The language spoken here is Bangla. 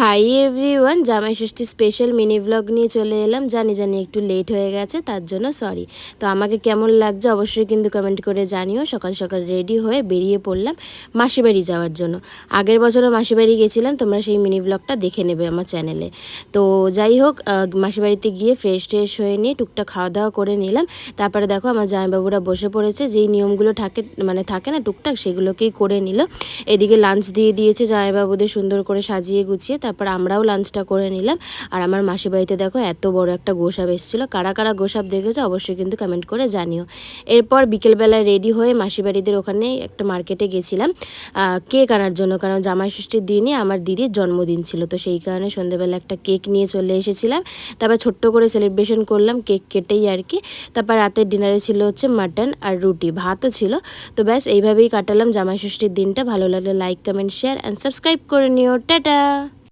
হাই এভরিওয়ান জামাই ষষ্ঠী স্পেশাল মিনি ব্লগ নিয়ে চলে এলাম। জানি জানি একটু লেট হয়ে গেছে তার জন্য সরি তো আমাকে কেমন লাগছে অবশ্যই কিন্তু কমেন্ট করে জানিও। সকাল সকাল রেডি হয়ে বেরিয়ে পড়লাম মাসি বাড়ি যাওয়ার জন্য। আগের বছরও মাসি বাড়ি গেছিলাম তোমরা সেই মিনি ব্লগটা দেখে নেবে আমার চ্যানেলে তো যাই হোক আহ, মাসি বাড়িতে গিয়ে ফ্রেশ ট্রেশ হয়ে নিয়ে টুকটাক খাওয়া দাওয়া করে নিলাম। তারপরে দেখো আমার জামাইবাবুরা বসে পড়েছে যেই নিয়মগুলো থাকে মানে থাকে না টুকটাক সেগুলোকেই করে নিল। এদিকে লাঞ্চ দিয়ে দিয়েছে জামাইবাবুদের সুন্দর করে সাজিয়ে গুছিয়ে তারপর আমরাও লাঞ্চটা করে নিলাম। আর আমার মাসি বাড়িতে দেখো, এত বড় একটা গোসাপ এসেছিল। কারা কারা গোসাপ দেখেছ অবশ্যই কিন্তু কমেন্ট করে জানিও। এরপর বিকেলবেলায় রেডি হয়ে মাসি বাড়িদের ওখানে একটা মার্কেটে গেছিলাম। কেক আনার জন্য, কারণ জামাই ষষ্ঠীর আমার দিদির জন্মদিন ছিল। তো সেই কারণে সন্ধ্যেবেলা একটা কেক নিয়ে চলে এসেছিলাম। তারপর ছোট্ট করে সেলিব্রেশন করলাম কেক কেটেই আর কি। তারপর রাতের ডিনারে ছিল হচ্ছে মাটন আর রুটি, ভাতও ছিল। তো ব্যাস, এইভাবেই কাটালাম জামাই ষষ্ঠীর দিনটা। ভালো লাগলে like comment share and subscribe করে নিও। টাটা!